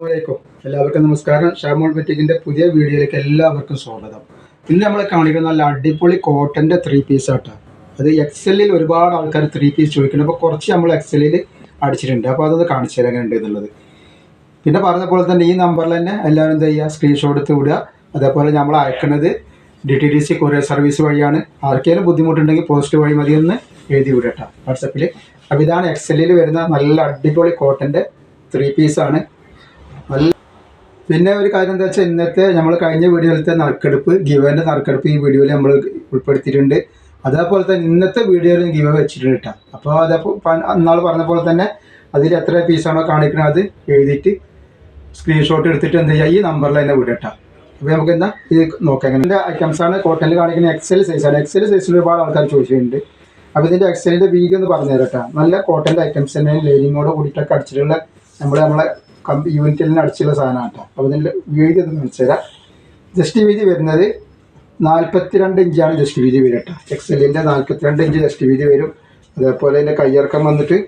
അസ്സലാമലൈക്കും എല്ലാവർക്കും നമസ്കാരം. ഷാമോൾ ബെറ്റിക്കിന്റെ പുതിയ വീഡിയോയിലേക്ക് എല്ലാവർക്കും സ്വാഗതം. ഇന്ന് നമ്മൾ കാണിക്കുന്ന നല്ല അടിപൊളി കോട്ടന്റെ ത്രീ പീസ് ആട്ടോ. അത് എക്സലിൽ ഒരുപാട് ആൾക്കാർ ത്രീ പീസ് ചോദിക്കുന്നുണ്ട്. അപ്പോൾ കുറച്ച് നമ്മൾ എക്സലിൽ അടിച്ചിട്ടുണ്ട്. അപ്പോൾ അതൊന്ന് കാണിച്ചു തരാൻ ഉണ്ട് എന്നുള്ളത്. പിന്നെ പറഞ്ഞ പോലെ തന്നെ ഈ നമ്പറിൽ തന്നെ എല്ലാവരും എന്താ ചെയ്യുക? സ്ക്രീൻഷോട്ട് എടുത്ത് വിടുക. അതേപോലെ നമ്മൾ അയക്കുന്നത് D T D C courier service വഴിയാണ്. ആർക്കെങ്കിലും ബുദ്ധിമുട്ടുണ്ടെങ്കിൽ പോസ്റ്റ് വഴി മതി ഒന്ന് എഴുതി വിടട്ടോ. വാട്സപ്പിൽ അപ്പോൾ ഇതാണ് എക്സലിൽ വരുന്ന നല്ല അടിപൊളി കോട്ടന്റെ ത്രീ പീസാണ് പിന്നെ ഒരു കാര്യം എന്താ വെച്ചാൽ ഇന്നത്തെ നമ്മൾ കഴിഞ്ഞ വീഡിയോയിലത്തെ നറുക്കെടുപ്പ് ഗിവേന്റെ നറുക്കെടുപ്പ് ഈ വീഡിയോയിൽ നമ്മൾ ഉൾപ്പെടുത്തിയിട്ടുണ്ട്. അതേപോലെ തന്നെ ഇന്നത്തെ വീഡിയോയിലും ഗിവ വെച്ചിട്ടുണ്ട് കേട്ടോ അപ്പോൾ അതേപോലെ അന്നാൾ പറഞ്ഞ പോലെ തന്നെ അതിൽ എത്ര പീസാണോ കാണിക്കുന്നത് അത് എഴുതിയിട്ട് സ്ക്രീൻഷോട്ട് എടുത്തിട്ട് എന്ത് ചെയ്യുക ഈ നമ്പറിൽ തന്നെ വിടട്ടോ അപ്പോൾ നമുക്ക് എന്താ ഇത് നോക്കാം. ഇതിന്റെ ഐറ്റംസാണ് കോട്ടണിൽ കാണിക്കുന്ന എക്സൽ സൈസാണ് എക്സൽ സൈസിൽ ഒരുപാട് ആൾക്കാർ ചോദിച്ചിട്ടുണ്ട്. അപ്പോൾ ഇതിന്റെ എക്സലിന്റെ വീഗ് ഒന്ന് പറഞ്ഞു തരട്ടോ നല്ല കോട്ടന്റെ ഐറ്റംസ് തന്നെ ലൈനിങ്ങോട് കൂടിയിട്ടൊക്കെ അടിച്ചിട്ടുള്ള നമ്മൾ നമ്മളെ കമ്പി യൂണിറ്റിൽ അടിച്ചുള്ള സാധനമാണ് കേട്ടോ. അപ്പോൾ ഇതിന്റെ വീതി ഒന്ന് മനസ്സിലാ ജസ്റ്റ് വീതി വരുന്നത് നാൽപ്പത്തിരണ്ട് ഇഞ്ചാണ് ജസ്റ്റ് വീതി വരിക കേട്ടോ. എക്സലിന്റെ നാൽപ്പത്തിരണ്ട് ഇഞ്ച് ജസ്റ്റ് വീതി വരും. അതേപോലെ ഇതിന്റെ കയ്യിറക്കം വന്നിട്ട്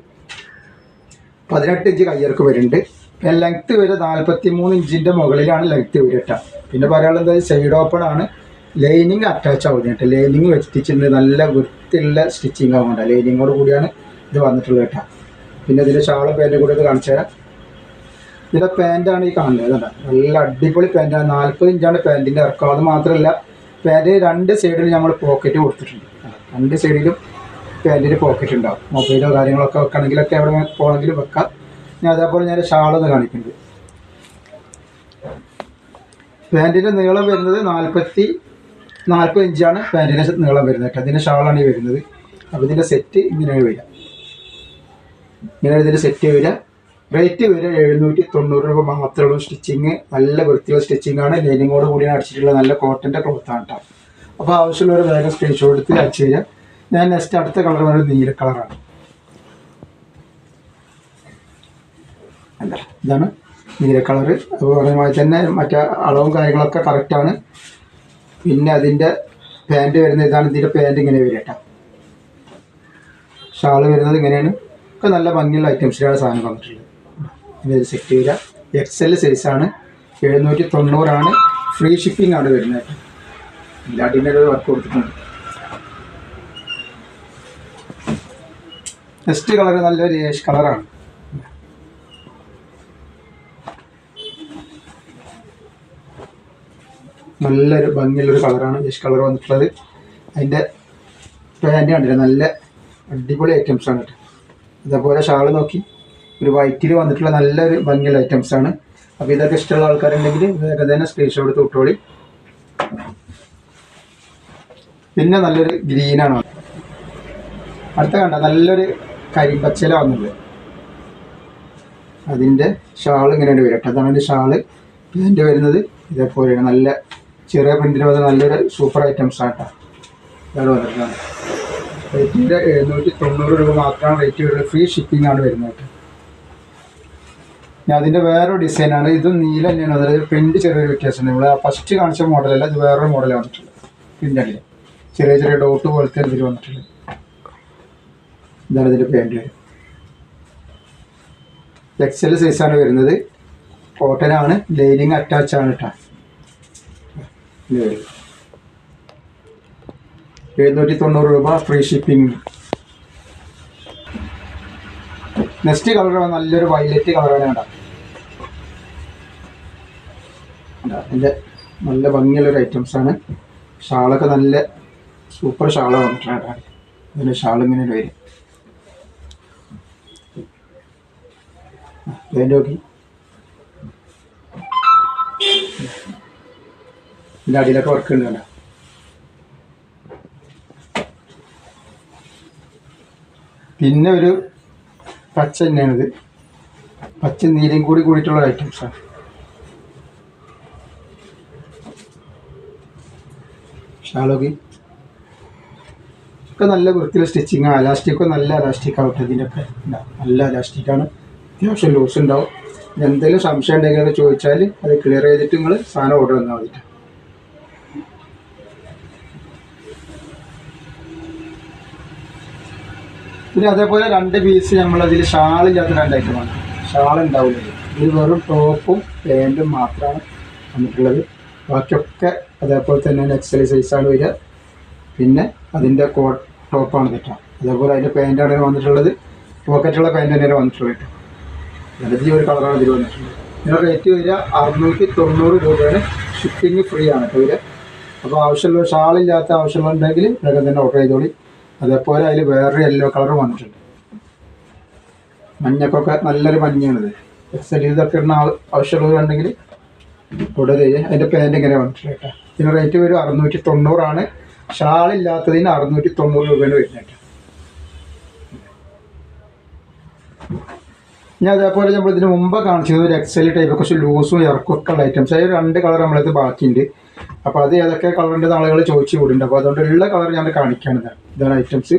പതിനെട്ട് ഇഞ്ച് കയ്യിറക്കം വരുന്നുണ്ട്. പിന്നെ ലെങ്ത്ത് വരെ നാൽപ്പത്തി മൂന്ന് ഇഞ്ചിന്റെ മുകളിലാണ് ലെങ്ത്ത് വരിക കേട്ടോ. പിന്നെ പറയാനുള്ളത് സൈഡ് ഓപ്പൺ ആണ്. ലൈനിങ് അറ്റാച്ച് ആവുന്നത് കേട്ടോ. ലൈനിങ് വെച്ചിട്ടുണ്ട് നല്ല വൃത്തിയുള്ള സ്റ്റിച്ചിങ് ആവുന്നുണ്ട്. ലൈനിങ്ങോട് കൂടിയാണ് ഇത് വന്നിട്ടുള്ളത് കേട്ടോ. പിന്നെ ഇതിന്റെ ഷാളും പാന്റും കൂടി ഇത് കാണിച്ചു തരാം. ഇതിന്റെ പാന്റാണ് ഈ കാണുന്നത്. ഇതുണ്ട് നല്ല അടിപൊളി പാന്റാണ് നാൽപ്പത് ഇഞ്ചാണ് പാന്റിന്റെ ഇറക്കം. അത് മാത്രമല്ല പാന്റ് രണ്ട് സൈഡിൽ നമ്മൾ പോക്കറ്റ് കൊടുത്തിട്ടുണ്ട്. രണ്ട് സൈഡിലും പാന്റിന് പോക്കറ്റ് ഉണ്ടാവും. മൊബൈലോ കാര്യങ്ങളൊക്കെ വെക്കണമെങ്കിലൊക്കെ എവിടെ പോകണമെങ്കിലും വെക്കാം. ഞാൻ അതേപോലെ ഞാൻ ഷാളൊന്ന് കാണിക്കുന്നുണ്ട് പാന്റിന്റെ നീളം വരുന്നത് നാൽപ്പത്തി നാൽപ്പത് ഇഞ്ചാണ് പാന്റിന്റെ നീളം വരുന്നത് കേട്ടോ. അതിന്റെ ഷാളാണ് ഈ വരുന്നത്. അപ്പോൾ ഇതിന്റെ സെറ്റ് ഇങ്ങനെയാണ് വരിക. ഇങ്ങനെ ഇതിന്റെ സെറ്റ് വരിക. റേറ്റ് വരെ എഴുന്നൂറ്റി തൊണ്ണൂറ് രൂപ മാത്രമേ ഉള്ളൂ സ്റ്റിച്ചിങ് നല്ല വൃത്തിയുള്ള സ്റ്റിച്ചിങ് ആണ്. ലൈനിങ്ങോട് കൂടിയാണ് അടിച്ചിട്ടുള്ള നല്ല കോട്ടന്റെ ക്ലോത്താണ് കേട്ടോ അപ്പോൾ ആവശ്യമുള്ളവർ വേഗം സ്ക്രീൻഷോട്ട് എടുത്ത് അയച്ചു തരാം. ഞാൻ നെക്സ്റ്റ് അടുത്ത കളർ പറയുന്നത് നീല കളറാണ് എന്താ? ഇതാണ് നീല കളറ് അതുപോലെ തന്നെ മറ്റേ അളവും കാര്യങ്ങളൊക്കെ കറക്റ്റാണ് പിന്നെ അതിന്റെ പാന്റ് വരുന്നത് ഇതാണ്. ഇതിന്റെ പാന്റ് ഇങ്ങനെ വരിക കേട്ടോ ഷാൾ വരുന്നത് ഇങ്ങനെയാണ്. ഒക്കെ നല്ല ഭംഗിയുള്ള ഐറ്റംസിലാണ് സാധനം വന്നിട്ടുള്ളത്. ഇത് സെറ്റ് ചെയ്യുക എൽ സൈസാണ് എഴുന്നൂറ്റി തൊണ്ണൂറാണ് ഫ്രീ ഷിപ്പിംഗ് ആണ് വരുന്നത്. ഇല്ല ഒരു വർക്ക് കൊടുത്തിട്ടുണ്ട്. നെക്സ്റ്റ് കളർ നല്ലൊരു ഏഷ് കളറാണ് നല്ലൊരു ഭംഗിയുള്ളൊരു കളറാണ് ഏഷ് കളർ വന്നിട്ടുള്ളത്. അതിന്റെ പാന്റ് കണ്ടില്ല? നല്ല അടിപൊളി ഐറ്റംസ് ആണ് കേട്ടോ ഇതേപോലെ ഷാൾ നോക്കി. ഒരു വൈറ്റിൽ വന്നിട്ടുള്ള നല്ലൊരു ഭംഗിയുള്ള ഐറ്റംസ് ആണ്. അപ്പോൾ ഇതൊക്കെ ഇഷ്ടമുള്ള ആൾക്കാരുണ്ടെങ്കിൽ വേഗം തന്നെ സ്ക്രീൻഷോട്ട് എടുത്ത് വിട്ടോളി. പിന്നെ നല്ലൊരു ഗ്രീനാണ് അടുത്ത കണ്ട നല്ലൊരു കരിമ്പച്ചല വന്നുള്ളത് അതിന്റെ ഷാൾ ഇങ്ങനെയാണ് വരട്ടെ അതാണ് അതിന്റെ ഷാൾ. ഇതിന്റെ വരുന്നത് ഇതേപോലെയാണ്. നല്ല ചെറിയ പ്രിന്റിന് വന്ന നല്ലൊരു സൂപ്പർ ഐറ്റംസ് ആണ് കേട്ടോ. ഇതാണ് വന്നിട്ടുള്ളത്. റേറ്റിന്റെ എഴുന്നൂറ്റി തൊണ്ണൂറ് രൂപ മാത്രമാണ് റേറ്റ് വരുന്നത് ഫ്രീ ഷിപ്പിംഗ് ആണ് വരുന്നത് കേട്ടോ. അതിന്റെ വേറൊരു ഡിസൈനാണ് ഇത് നീല തന്നെയാണ്. അതായത് പ്രിന്റ് ചെറിയൊരു വ്യത്യാസമുണ്ട്. നമ്മൾ ഫസ്റ്റ് കാണിച്ച മോഡലല്ല ഇത് വേറൊരു മോഡൽ വന്നിട്ടുള്ളത്. പ്രിന്റല്ലേ ചെറിയ ചെറിയ ഡോട്ട് പോലത്തെ ഇതിൽ വന്നിട്ടുള്ളത്. ഇതാണ് ഇതിന്റെ പാന്റ് വരും എക്സൽ സൈസാണ് വരുന്നത്. കോട്ടനാണ് ലൈനിങ് അറ്റാച്ച് ആണ് കേട്ടോ എഴുന്നൂറ്റി തൊണ്ണൂറ് രൂപ ഫ്രീ ഷിപ്പിംഗ് നെക്സ്റ്റ് കളർ നല്ലൊരു വയലറ്റ് കളറാണ് കേട്ടോ. ഇതിന്റെ നല്ല ഭംഗിയുള്ളൊരു ഐറ്റംസ് ആണ്. ഷാളൊക്കെ നല്ല സൂപ്പർ ഷാള വന്നിട്ടുണ്ട്. കേട്ടോ ഷാളിങ്ങനെ വരും. ഇതിന്റെ അടിയിലൊക്കെ വർക്ക് ഉണ്ട് കേട്ടോ പിന്നെ ഒരു പച്ച തന്നെയാണിത്. പച്ച നീലയും കൂടി കൂടിയിട്ടുള്ള ഐറ്റംസാണ് ഷാളോക്കി ഒക്കെ നല്ല വൃത്തിയുള്ള സ്റ്റിച്ചിങ് അലാസ്റ്റിക്കൊക്കെ നല്ല അലാസ്റ്റിക് ആവട്ടെ ഇതിന്റെയൊക്കെ. നല്ല അലാസ്റ്റിക്കാണ് അത്യാവശ്യം ലൂസ് ഉണ്ടാവും. എന്തെങ്കിലും സംശയം ഉണ്ടെങ്കിൽ ചോദിച്ചാൽ അത് ക്ലിയർ ചെയ്തിട്ട് നിങ്ങൾ സാധനം ഓർഡർ തന്നാൽ മതി പിന്നെ അതേപോലെ രണ്ട് പീസ് നമ്മളതിൽ ഷാളില്ലാത്ത രണ്ട് ഐറ്റമാണ് ഷാൾ ഉണ്ടാവില്ല ഇത് വെറും ടോപ്പും പാന്റും മാത്രമാണ് വന്നിട്ടുള്ളത് ബാക്കിയൊക്കെ അതേപോലെ തന്നെ എക്സൈസ് സൈസാണ് വരിക. പിന്നെ അതിന്റെ കോ ടോപ്പാണ് കിട്ടുക അതേപോലെ അതിന്റെ പാന്റാണ് വന്നിട്ടുള്ളത്. പോക്കറ്റുള്ള പാന്റ് തന്നെയാണ് വന്നിട്ടുള്ളത് കേട്ടോ. അതിന്റെ ഒരു കളറാണ് ഇതിൽ വന്നിട്ടുള്ളത്. ഇതിന്റെ റേറ്റ് വരിക അറുന്നൂറ്റി തൊണ്ണൂറ് രൂപയാണ്. ഷിപ്പിംഗ് ഫ്രീ ആണ് കേട്ടോ ഇവർ അപ്പോൾ ആവശ്യമുള്ള ഷാളില്ലാത്ത ആവശ്യമുണ്ടെങ്കിൽ ഇതൊക്കെ തന്നെ ഓർഡർ ചെയ്തോളി. അതേപോലെ അതിൽ വേറൊരു യെല്ലോ കളർ വന്നിട്ടുണ്ട്. മഞ്ഞക്കൊക്കെ നല്ലൊരു മഞ്ഞയാണിത് എക്സൽ ഇതൊക്കെ ഇടുന്ന ആവശ്യമുള്ളവരുണ്ടെങ്കിൽ ചെയ്യുക അതിന്റെ പാന്റ് ഇങ്ങനെ വന്നിട്ടുണ്ട് ഇതിന് റേറ്റ് വരും അറുന്നൂറ്റി തൊണ്ണൂറാണ് ഷാളില്ലാത്തതിന് അറുന്നൂറ്റി തൊണ്ണൂറ് രൂപയാണ് വരുന്നത് ഞാൻ അതേപോലെ നമ്മൾ ഇതിന് മുമ്പ് കാണിച്ചത് ഒരു എക്സൽ ടൈപ്പ് കുറച്ച് ലൂസും ഇറക്കും ഒക്കെ ഉള്ള ഐറ്റംസ് അതിൽ രണ്ട് കളർ നമ്മളത് ബാക്കിയുണ്ട്. അപ്പോൾ അത് ഏതൊക്കെ കളറിന്റെ ആളുകൾ ചോദിച്ചു കൂടിയുണ്ട് അപ്പോൾ അതുകൊണ്ട് ഉള്ള കളർ ഞാൻ കാണിക്കുകയാണ് ഇതാണ്. ഐറ്റംസ്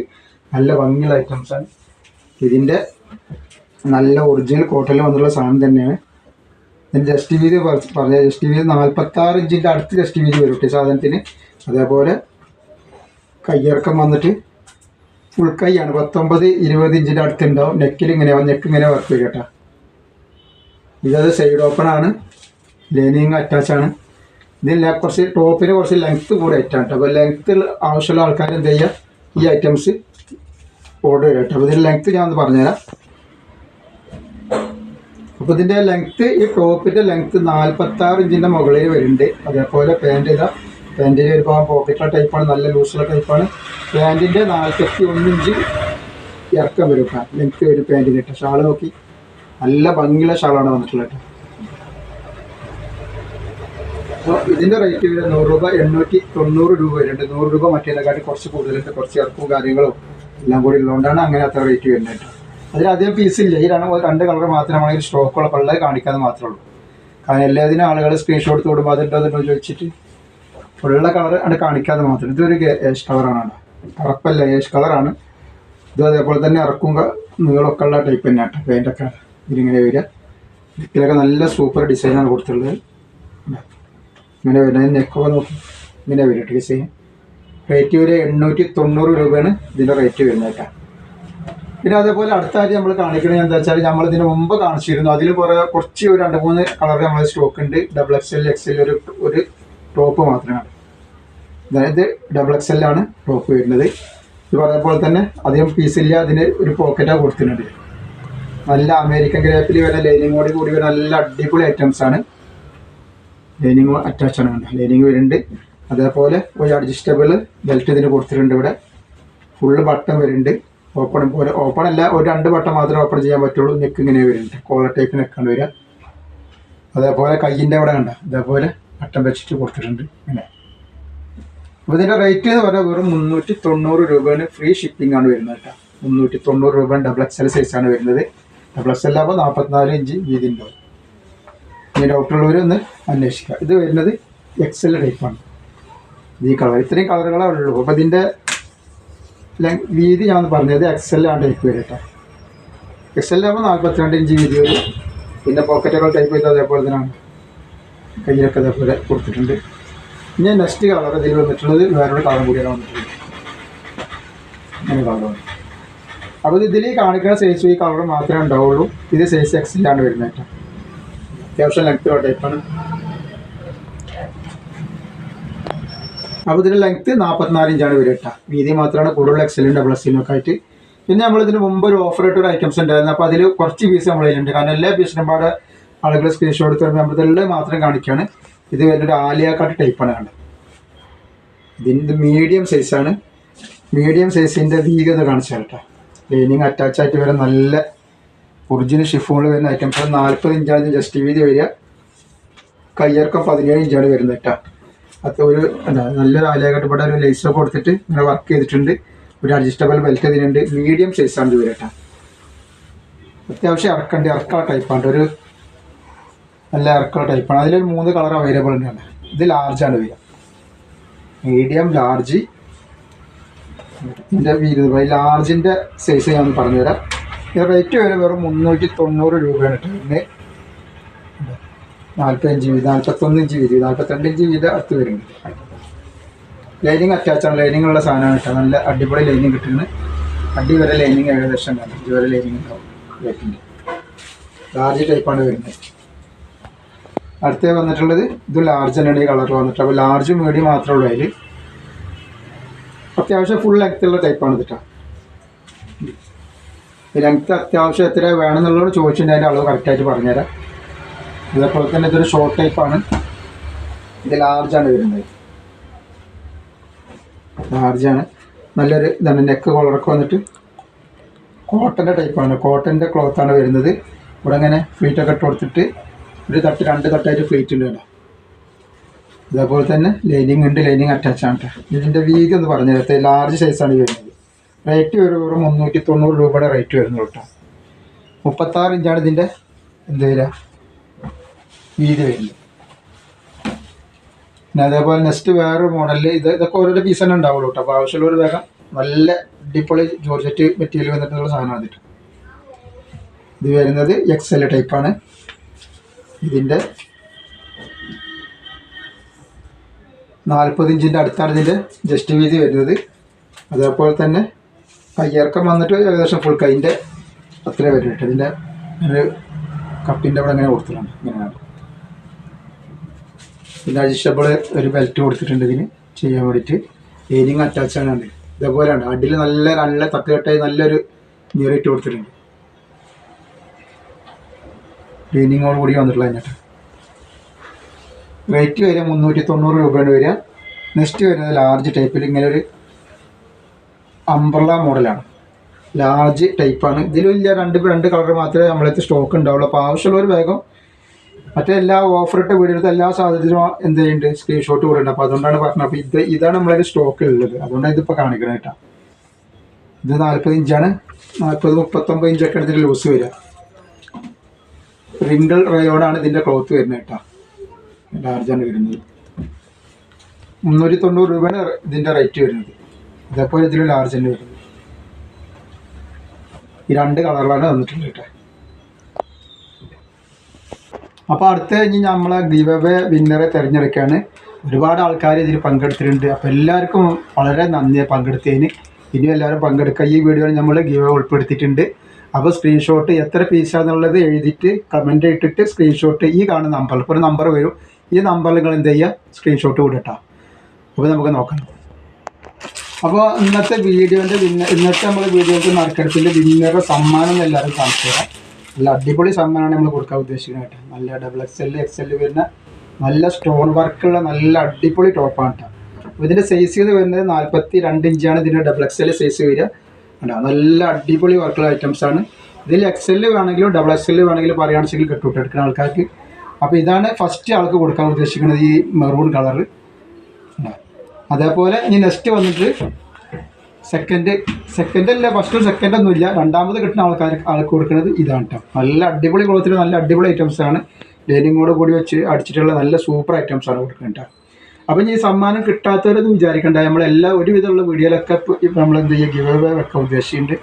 നല്ല ഭംഗിയുള്ള ഐറ്റംസാണ് ഇതിന്റെ നല്ല ഒറിജിനൽ കോട്ടണിൽ വന്നുള്ള സാധനം തന്നെയാണ്. ജസ്റ്റ് വീതി പറഞ്ഞ ജസ്റ്റ് വീതി നാൽപ്പത്താറ് ഇഞ്ചിന്റെ അടുത്ത് ജസ്റ്റ് വീതി വരും ഈ സാധനത്തിന്. അതേപോലെ കയ്യിറക്കം വന്നിട്ട് ഫുൾ കൈയാണ് പത്തൊമ്പത് ഇരുപത് ഇഞ്ചിന്റെ അടുത്തുണ്ടാവും. നെക്കിൽ ഇങ്ങനെ നെക്ക് ഇങ്ങനെ വർക്ക് ചെയ്യും കേട്ടോ. ഇതത് സൈഡ് ഓപ്പൺ ആണ്. ലൈനിങ് അറ്റാച്ച് ആണ്. ഇതിൽ കുറച്ച് ടോപ്പിന് കുറച്ച് ലെങ്ത്ത് കൂടെ ആയിട്ടാണ് കേട്ടോ അപ്പോൾ ലെങ്ത്ത് ആവശ്യമുള്ള ആൾക്കാർ എന്ത് ചെയ്യുക ഈ ഐറ്റംസ് ഓർഡർ ചെയ്യുക കേട്ടോ അപ്പോൾ ഇതിന്റെ ലെങ്ത്ത് ഞാൻ ഒന്ന് പറഞ്ഞുതരാം. അപ്പോൾ ഇതിന്റെ ലെങ്ത്ത് ഈ ടോപ്പിന്റെ ലെങ്ത്ത് നാൽപ്പത്താറ് ഇഞ്ചിന്റെ മുകളിൽ വരുന്നുണ്ട്. അതേപോലെ പാന്റ് ഇതാ. പാന്റിന്റെ ഒരു ഭാഗം പോക്കറ്റുള്ള ടൈപ്പാണ് നല്ല ലൂസുള്ള ടൈപ്പാണ് പാന്റിന്റെ നാൽപ്പത്തി ഒന്ന് ഇഞ്ച് ഇറക്കം വരും ലെങ്ത്ത് വരും പാന്റിന് കേട്ടോ ഷാൾ നോക്കി. നല്ല ഭംഗിയുള്ള ഷാളാണ് വന്നിട്ടുള്ളത് കേട്ടോ അപ്പോൾ ഇതിന്റെ റേറ്റ് വരെ നൂറ് രൂപ എണ്ണൂറ്റി തൊണ്ണൂറ് രൂപ വരുന്നുണ്ട്. നൂറ് രൂപ മറ്റേതിനെക്കാട്ടി കുറച്ച് കൂടുതലുണ്ട്. കുറച്ച് ഇറക്കും കാര്യങ്ങളും എല്ലാം കൂടി ഉള്ളതുകൊണ്ടാണ് അങ്ങനെ അത്ര റേറ്റ് വരുന്നത് കേട്ടോ അതിലധികം പീസ് ഇല്ല. ഈ രണ്ട് രണ്ട് കളർ മാത്രമാണ് ഈ സ്റ്റോക്കുള്ള പള്ളത് കാണിക്കാതെ മാത്രമേ ഉള്ളൂ. കാരണം എല്ലാത്തിനും ആളുകൾ സ്ക്രീൻഷോട്ട് വിടുമ്പോൾ അതുണ്ടോ അതുണ്ടോ ചോദിച്ചിട്ട് ഉള്ള കളർ ആണ് കാണിക്കാതെ മാത്രം. ഇതൊരു ഏഷ് കളറാണ് കറുപ്പല്ല ഏഷ് കളറാണ് ഇത് അതേപോലെ തന്നെ ഇറക്കും നീളൊക്കെ ഉള്ള ടൈപ്പ് തന്നെ കേട്ടോ. പെയിന്റൊക്കെ ഇതിലിങ്ങനെ വരിക. ഇതിലൊക്കെ നല്ല സൂപ്പർ ഡിസൈനാണ് കൊടുത്തിട്ടുള്ളത്. ഇങ്ങനെ വരുന്നത്. നെക്കൊക്കെ നോക്കി. ഇങ്ങനെ വരും ഡിസൈൻ റേറ്റ് വരെ എണ്ണൂറ്റി തൊണ്ണൂറ് രൂപയാണ് ഇതിന്റെ റേറ്റ് വരുന്നത് കേട്ടോ. പിന്നെ അതേപോലെ അടുത്ത ആഴ്ച നമ്മൾ കാണിക്കണത് എന്താ വെച്ചാൽ നമ്മൾ ഇതിന് മുമ്പ് കാണിച്ചിരുന്നു. അതിൽ കുറേ കുറച്ച് ഒരു രണ്ട് മൂന്ന് കളർ നമ്മൾ സ്റ്റോക്ക് ഉണ്ട്. Double X L X L ഒരു ഒരു ടോപ്പ് മാത്രമാണ് അതായത് ഡബിൾ എക്സ് എൽ ആണ് ടോപ്പ് വരുന്നത്. ഇത് പറഞ്ഞ പോലെ തന്നെ അധികം പീസില്ല അതിന് ഒരു പോക്കറ്റാണ് കൊടുത്തിട്ടുണ്ട്. നല്ല അമേരിക്കൻ ഗ്രേപ്പിൽ വരുന്ന ലൈനിങ്ങോട് കൂടി വരുന്ന നല്ല അടിപൊളി ഐറ്റംസ് ആണ്. ലൈനിങ് അറ്റാച്ച് ആണ്. ലൈനിങ് വരുന്നുണ്ട്. അതേപോലെ ഒരു അഡ്ജസ്റ്റബിൾ ബെൽറ്റ് ഇതിന് കൊടുത്തിട്ടുണ്ട് ഇവിടെ. ഫുള്ള് ബട്ടൺ വരുന്നുണ്ട്. ഓപ്പൺ ഒരു ഓപ്പൺ അല്ല ഒരു രണ്ട് ബട്ടൺ മാത്രമേ ഓപ്പൺ ചെയ്യാൻ പറ്റുള്ളൂ. നെക്ക് ഇങ്ങനെ വരുന്നുണ്ട്. കോളർ ടൈപ്പ് നെക്കാണ് വരിക. അതേപോലെ കയ്യിന്റെ അവിടെ കണ്ട ഇതേപോലെ ബട്ടൺ വെച്ചിട്ട് കൊടുത്തിട്ടുണ്ട്. ഇങ്ങനെ. അപ്പോൾ ഇതിന്റെ റേറ്റ് എന്ന് പറഞ്ഞാൽ വെറും മുന്നൂറ്റി തൊണ്ണൂറ് രൂപയാണ് ഫ്രീ ഷിപ്പിംഗ് ആണ് വരുന്നത് കേട്ടോ. മുന്നൂറ്റി തൊണ്ണൂറ് രൂപ ഡബിൾ എക്സ് എൽ സൈസാണ് വരുന്നത്. ഡബിൾ എക്സ് എൽ ആകുമ്പോൾ നാൽപ്പത്തിനാല് ഇഞ്ച് വീതി ഉണ്ടാവും ഇനി ഡൗട്ടുള്ളവർ ഒന്ന് അന്വേഷിക്കുക. ഇത് വരുന്നത് എക്സ് എൽ ടൈപ്പാണ് ഈ കളർ ഇത്രയും കളറുകളേ ഉള്ളൂ. അപ്പോൾ ഇതിന്റെ വീതി ഞാൻ പറഞ്ഞത് എക്സ് എൽ ടൈപ്പ് വരും കേട്ടോ എക്സ് എൽ ആകുമ്പോൾ നാൽപ്പത്തിരണ്ട് ഇഞ്ച് വീതി വരും പിന്നെ പോക്കറ്റുകൾ ടൈപ്പ് ചെയ്ത് അതേപോലെ തന്നെയാണ്. കയ്യിലൊക്കെ അതേപോലെ കൊടുത്തിട്ടുണ്ട്. ഇനി നെക്സ്റ്റ് കളർ ഇതിൽ വന്നിട്ടുള്ളത് വേറൊരു കളർ കൂടിയാണ് വന്നിട്ടുള്ളത് അങ്ങനെ കളറാണ് അപ്പോൾ ഇതിൽ കാണിക്കുന്ന സൈസ് ഈ കളർ മാത്രമേ ഉണ്ടാവുള്ളൂ. ഇത് സൈസ് എക്സിലാണ് വരുന്നത് കേട്ടോ അത്യാവശ്യം ലെങ്ത്തുള്ള ടൈപ്പാണ് അപ്പോൾ ഇതിന്റെ ലെങ്ത്ത് നാൽപ്പത്തിനാല് ഇഞ്ചാണ് വരിക കേട്ടോ വീതി മാത്രമാണ് കൂടുതൽ എക്സലും ഡബിൾ എക്സലും ഒക്കെ ആയിട്ട്. പിന്നെ നമ്മൾ ഇതിന് മുമ്പ് ഒരു ഓഫർ ഇട്ട ഒരു ഐറ്റംസ് ഉണ്ടായിരുന്നു. അപ്പോൾ അതിൽ കുറച്ച് പീസ് നമ്മൾ അതിലുണ്ട്. കാരണം എല്ലാ പീസിനും പാടെ ആളുകൾ സ്ക്രീൻഷോട്ട് തരുമ്പോൾ നമ്മൾ ഇതെല്ലാം മാത്രം കാണിക്കുകയാണ് ഇത് വലിയൊരു ആലിയാക്കാട്ട് ടൈപ്പാണ് കണ്ടത് ഇതിന്റെ മീഡിയം സൈസാണ് മീഡിയം സൈസിന്റെ വീഗത കാണിച്ചാൽ കേട്ടോ ലൈനിങ് അറ്റാച്ച് ആയിട്ട് വരെ നല്ല ഒറിജിനൽ ഷിഫോണിൽ വരുന്ന ഐറ്റംസ് നാൽപ്പത് ഇഞ്ചാണ് ജസ്റ്റ് വീതി വരിക. കയ്യിറക്കം പതിനേഴ് ഇഞ്ചാണ് വരുന്നത് കേട്ടോ അത് ഒരു എന്താ നല്ലൊരു ആലിയാക്കട്ട് ഇവിടെ ഒരു ലേസർ കൊടുത്തിട്ട് ഇങ്ങനെ വർക്ക് ചെയ്തിട്ടുണ്ട്. ഒരു അഡ്ജസ്റ്റബിൾ ബെൽറ്റ് ഇതിനുണ്ട് മീഡിയം സൈസാണ് ഇത് വരിക കേട്ടോ അത്യാവശ്യം ഇറക്കേണ്ട. ഇറക്കുള്ള ടൈപ്പാണ് ഒരു നല്ല ഇറക്കുള്ള ടൈപ്പാണ് അതിലൊരു മൂന്ന് കളർ അവൈലബിൾ ഉണ്ടാണ് ഇത് ലാർജ് ആണ് വരിക. മീഡിയം ലാർജ് ഇതിന്റെ വീതി ലാർജിന്റെ സൈസ് ഞാൻ പറഞ്ഞുതരാം. ഇത് റേറ്റ് വരെ വെറും മുന്നൂറ്റി തൊണ്ണൂറ് രൂപയാണ് കേട്ടോ ഇതിന് ഇഞ്ച് വീതി നാൽപ്പത്തൊന്ന് ഇഞ്ച് വീതി നാൽപ്പത്തിരണ്ട് ഇഞ്ച് വീതി അടുത്ത് വരുന്നുണ്ട് ലൈനിങ് അറ്റാച്ചാണ് ലൈനിങ് ഉള്ള സാധനമാണ് കേട്ടോ. നല്ല അടിപൊളി ലൈനിങ് കിട്ടുന്നത്. അടി വരെ ലൈനിങ് ഏകദേശം ഉണ്ടാവും അഞ്ച് വരെ ലൈനിങ് ഉണ്ടാവും ബേക്കിന്റെ ലാർജ് ടൈപ്പാണ് വരുന്നത്. അടുത്തേ വന്നിട്ടുള്ളത് ഇത് ലാർജ് തന്നെയാണ് ഈ കളർ വന്നിട്ട്. അപ്പോൾ ലാർജ് മീഡിയം മാത്രമേ ഉള്ളൂ അതിൽ അത്യാവശ്യം ഫുൾ ലെങ്ത്തുള്ള ടൈപ്പാണ് കേട്ടോ. ലെങ്ത്ത് അത്യാവശ്യം എത്ര വേണമെന്നുള്ളതോട് ചോദിച്ചിട്ടുണ്ടെങ്കിൽ അതിന്റെ അളവ് കറക്റ്റായിട്ട് പറഞ്ഞുതരാം. ഇതേപോലെ തന്നെ ഇതൊരു ഷോർട്ട് ടൈപ്പാണ് ഇത് ലാർജാണ് വരുന്നത്. ലാർജാണ് നല്ലൊരു ഇതാണ് നെക്ക് കോളറൊക്കെ വന്നിട്ട് കോട്ടന്റെ ടൈപ്പാണ് കോട്ടന്റെ ക്ലോത്താണ് വരുന്നത്. ഇവിടെ ഇങ്ങനെ ഫ്ലീറ്റൊക്കെ ഇട്ട് കൊടുത്തിട്ട് ഒരു തട്ട് രണ്ട് തട്ടായിട്ട് ഫ്ലീറ്റ് ഉണ്ട് കേട്ടോ. ഇതേപോലെ തന്നെ ലൈനിങ് ഉണ്ട്. ലൈനിങ് അറ്റാച്ച് ആണ് കേട്ടോ. ഇതിന്റെ വീതി ഒന്ന് പറഞ്ഞു തരത്തെ ലാർജ് സൈസാണ് വരുന്നത്. റേറ്റ് ഒരു മുന്നൂറ്റി തൊണ്ണൂറ് രൂപയുടെ റേറ്റ് വരുന്നു കേട്ടോ. മുപ്പത്താറ് ഇഞ്ചാണ് ഇതിന്റെ എന്ത് വരിക? വീതി വരുന്നത് പിന്നെ അതേപോലെ നെക്സ്റ്റ് വേറൊരു മോഡലിൽ ഇത് ഇതൊക്കെ ഓരോരോ പീസ് തന്നെ ഉണ്ടാവുള്ളൂ കേട്ടോ അപ്പോൾ ആവശ്യമുള്ളൊരു വേഗം നല്ല അടിപൊളി ജോർജറ്റ് മെറ്റീരിയൽ വന്നിട്ടുള്ള സാധനം ഇതിട്ട് ഇത് വരുന്നത് എക്സ് എൽ ടൈപ്പാണ് ഇതിന്റെ നാൽപ്പത് ഇഞ്ചിന്റെ അടുത്താണ് ഇതിന്റെ ജസ്റ്റ് വീതി വരുന്നത്. അതേപോലെ തന്നെ കയ്യിറക്കം വന്നിട്ട് ഏകദേശം ഫുൾ കൈന്റെ അത്രേ വരുന്നുണ്ട് ഇതിന്റെ ഒരു കപ്പിന്റെ അവിടെ അങ്ങനെ കൊടുത്തിട്ടുണ്ട്. ഇങ്ങനെയാണ് പിന്നെ അഡ്ജസ്റ്റബിൾ ഒരു ബെൽറ്റ് കൊടുത്തിട്ടുണ്ട് ഇതിന് ചെയ്യാൻ വേണ്ടിയിട്ട്. അറ്റാച്ച് ആണ് ഇതേപോലെയാണ്. അടിയിൽ നല്ല നല്ല തട്ടുകെട്ടായി നല്ലൊരു നീറിട്ട് കൊടുത്തിട്ടുണ്ട്. ക്ലീനിങ്ങോട് കൂടി വന്നിട്ടുള്ള അതിനകത്ത് റേറ്റ് വരെ മുന്നൂറ്റി തൊണ്ണൂറ് രൂപയാണ് വരിക. നെക്സ്റ്റ് വരുന്നത് ലാർജ് ടൈപ്പിൽ ഇങ്ങനെ ഒരു അംബ്രല മോഡലാണ് ലാർജ് ടൈപ്പാണ് ഇതിലും ഇല്ല. രണ്ട് രണ്ട് കളർ മാത്രമേ നമ്മളടുത്ത് സ്റ്റോക്ക് ഉണ്ടാവുള്ളൂ അപ്പോൾ ആവശ്യമുള്ളവർ വേഗം മറ്റേ ഓഫർ ഇട്ട വീഡിയോയിലത്തെ എല്ലാ സാധനത്തിനും എന്ത് ചെയ്യുന്നുണ്ട്? സ്ക്രീൻഷോട്ട് കൊടുക്കുന്നുണ്ട്. അപ്പോൾ അതുകൊണ്ടാണ് പറഞ്ഞത്. അപ്പോൾ ഇത് ഇതാണ് നമ്മളൊരു സ്റ്റോക്ക് ഉള്ളത് അതുകൊണ്ടാണ് ഇതിപ്പോൾ കാണിക്കണം കേട്ടോ. ഇത് നാൽപ്പത് ഇഞ്ചാണ് നാൽപ്പത് മുപ്പത്തൊമ്പത് ഇഞ്ചൊക്കെ ഇതിന്റെ ലൂസ് വരിക. റിംഗിൾ റയോണാണ് ഇതിന്റെ ക്ലോത്ത് വരുന്നത് കേട്ടോ. ലാർജാണ് വരുന്നത്. മുന്നൂറ്റി തൊണ്ണൂറ് രൂപയാണ് ഇതിന്റെ റേറ്റ് വരുന്നത്. ഇതേപോലെ ഇതിൽ ലാർജ് തന്നെ വരുന്നത്. ഈ രണ്ട് കളറിലാണ് തന്നിട്ടുള്ളത് കേട്ടോ. അപ്പോൾ അടുത്ത കഴിഞ്ഞ് നമ്മളെ ഗിവ് വിന്നറെ തിരഞ്ഞെടുക്കുകയാണ് ഒരുപാട് ആൾക്കാർ ഇതിൽ പങ്കെടുത്തിട്ടുണ്ട്. അപ്പോൾ എല്ലാവർക്കും വളരെ നന്ദി പങ്കെടുത്തതിന്. ഇനിയും എല്ലാവരും പങ്കെടുക്കുക ഈ വീഡിയോയിൽ നമ്മൾ ഗീവ ഉൾപ്പെടുത്തിയിട്ടുണ്ട്. അപ്പോൾ സ്ക്രീൻഷോട്ട് എത്ര പീസാന്നുള്ളത് എഴുതിയിട്ട് കമന്റ് ഇട്ടിട്ട് സ്ക്രീൻഷോട്ട് ഈ കാണുന്ന നമ്പറിൽ ഒരു നമ്പർ വരും. ഈ നമ്പറിൽ നിങ്ങൾ എന്ത് ചെയ്യുക? സ്ക്രീൻഷോട്ട് വിടട്ടോ അപ്പോൾ നമുക്ക് നോക്കാം. അപ്പോൾ ഇന്നത്തെ വീഡിയോന്റെ ഇന്നത്തെ നമ്മൾ വീഡിയോന്റെ നറുക്കെടുപ്പിന്റെ വിന്നറുടെ സമ്മാനം എല്ലാവരും കാണിച്ചു തരാം. നല്ല അടിപൊളി സമ്മാനമാണ് നമ്മൾ കൊടുക്കാൻ ഉദ്ദേശിക്കുന്നത് കേട്ടോ. നല്ല double X L X L വരുന്ന നല്ല സ്റ്റോൺ വർക്കുള്ള നല്ല അടിപൊളി ടോപ്പാണ് കേട്ടോ അപ്പോൾ ഇതിന്റെ സൈസ് ചെയ്ത് വരുന്നത് നാൽപ്പത്തി രണ്ട് ഇഞ്ചാണ് ഇതിന്റെ ഡബിൾ എക്സ് എൽ സൈസ് വരിക. കണ്ടോ? നല്ല അടിപൊളി വർക്കുള്ള ഐറ്റംസ് ആണ്. ഇതിൽ എക്സ് എൽ വേണമെങ്കിലും ഡബിൾ എക്സ് എൽ വേണമെങ്കിലും പറയുകയാണെങ്കിൽ കിട്ടും എടുക്കുന്ന ആൾക്കാർക്ക്. അപ്പോൾ ഇതാണ് ഫസ്റ്റ് ആൾക്ക് കൊടുക്കാൻ ഉദ്ദേശിക്കുന്നത് ഈ മെറൂൺ കളറ് അതേപോലെ ഇനി നെക്സ്റ്റ് വന്നിട്ട് സെക്കൻഡ് സെക്കൻഡ് അല്ല ഫസ്റ്റ് സെക്കൻഡ് ഒന്നുമില്ല രണ്ടാമത് കിട്ടുന്ന ആൾക്കാർ ആൾക്ക് കൊടുക്കുന്നത് ഇതാണ് കേട്ടോ നല്ല അടിപൊളി കുളത്തിൽ നല്ല അടിപൊളി ഐറ്റംസ് ആണ്. ലൈനിങ്ങോട് കൂടി വെച്ച് അടിച്ചിട്ടുള്ള നല്ല സൂപ്പർ ഐറ്റംസ് ആണ് കൊടുക്കുന്നത് അപ്പം ഈ സമ്മാനം കിട്ടാത്തവരൊന്നും വിചാരിക്കണ്ട. നമ്മളെല്ലാ ഒരുവിധമുള്ള വീഡിയോയിലൊക്കെ നമ്മൾ എന്ത് ചെയ്യുക ഗിവ് അവേ വെക്കാൻ ഉദ്ദേശിച്ചിട്ടുണ്ട്.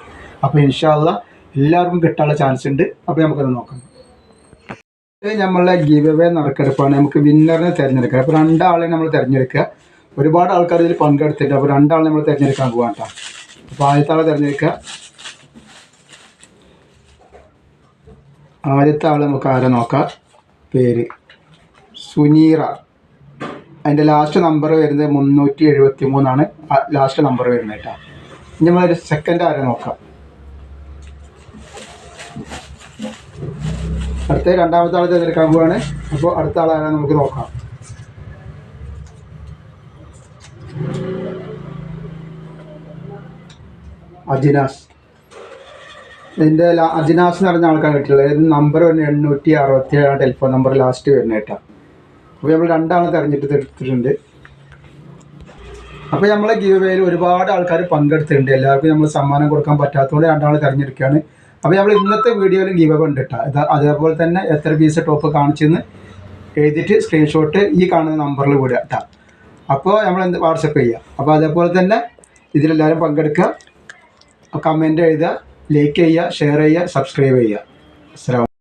അപ്പോൾ ഇൻഷാല്ല എല്ലാവർക്കും കിട്ടാനുള്ള ചാൻസ് ഉണ്ട്. അപ്പോൾ നമുക്കത് നോക്കാം. നമ്മളെ ഗിവ് അവേ നറുക്കെടുപ്പാണ് നമുക്ക് വിന്നറിനെ തിരഞ്ഞെടുക്കുക അപ്പോൾ രണ്ടാളെ നമ്മൾ തിരഞ്ഞെടുക്കുക. ഒരുപാട് ആൾക്കാർ ഇതിൽ പങ്കെടുത്തിട്ടുണ്ട്. അപ്പോൾ രണ്ടാൾ നമ്മൾ തിരഞ്ഞെടുക്കാൻ പോകാം കേട്ടോ അപ്പോൾ ആദ്യത്തെ ആളെ തിരഞ്ഞെടുക്കുക ആദ്യത്തെ ആൾ നമുക്ക് ആരെ നോക്കാം? പേര്. സുനീറ. അതിന്റെ ലാസ്റ്റ് നമ്പർ വരുന്നത് മുന്നൂറ്റി എഴുപത്തി മൂന്നാണ് ലാസ്റ്റ് നമ്പർ വരുന്നത് കേട്ടോ ഇനി നമ്മളൊരു സെക്കൻഡ് ആരെ നോക്കാം? അടുത്ത രണ്ടാമത്തെ ആൾ തിരഞ്ഞെടുക്കാൻ പോവാണ്. അപ്പോൾ അടുത്ത ആളാരാ നമുക്ക് നോക്കാം? അജിനാസ്. എന്റെ ലാ- അജിനാസ് എന്ന് പറഞ്ഞ ആൾക്കാർ കിട്ടിയുള്ളത് ഇത് നമ്പർ വരുന്നത് എണ്ണൂറ്റി അറുപത്തി ഏഴാണ് ടെലിഫോൺ നമ്പർ ലാസ്റ്റ് വരുന്നത് കേട്ടോ. അപ്പോൾ നമ്മൾ രണ്ടാണ് തിരഞ്ഞെടുത്ത് എടുത്തിട്ടുണ്ട്. അപ്പോൾ നമ്മളെ ഗീവ് വേയിൽ ഒരുപാട് ആൾക്കാർ പങ്കെടുത്തിട്ടുണ്ട്. എല്ലാവർക്കും നമ്മൾ സമ്മാനം കൊടുക്കാൻ പറ്റാത്തതുകൊണ്ട് രണ്ടാൾ തിരഞ്ഞെടുക്കുകയാണ്. അപ്പോൾ നമ്മൾ ഇന്നത്തെ വീഡിയോയിൽ ഗീവ് ഉണ്ട് കേട്ടോ അതേപോലെ തന്നെ എത്ര പീസ് ടോപ്പ് കാണിച്ചെന്ന് എഴുതിയിട്ട് സ്ക്രീൻഷോട്ട് ഈ കാണുന്ന നമ്പറിൽ വിടുക കേട്ടോ അപ്പോൾ നമ്മൾ എന്ത് വാട്സപ്പ് ചെയ്യുക അപ്പോൾ അതേപോലെ തന്നെ ഇതിലെല്ലാവരും പങ്കെടുക്കുക. കമന്റ് എഴുതുക ലൈക്ക് ചെയ്യുക ഷെയർ ചെയ്യുക സബ്സ്ക്രൈബ് ചെയ്യുക. അസ്സലാമു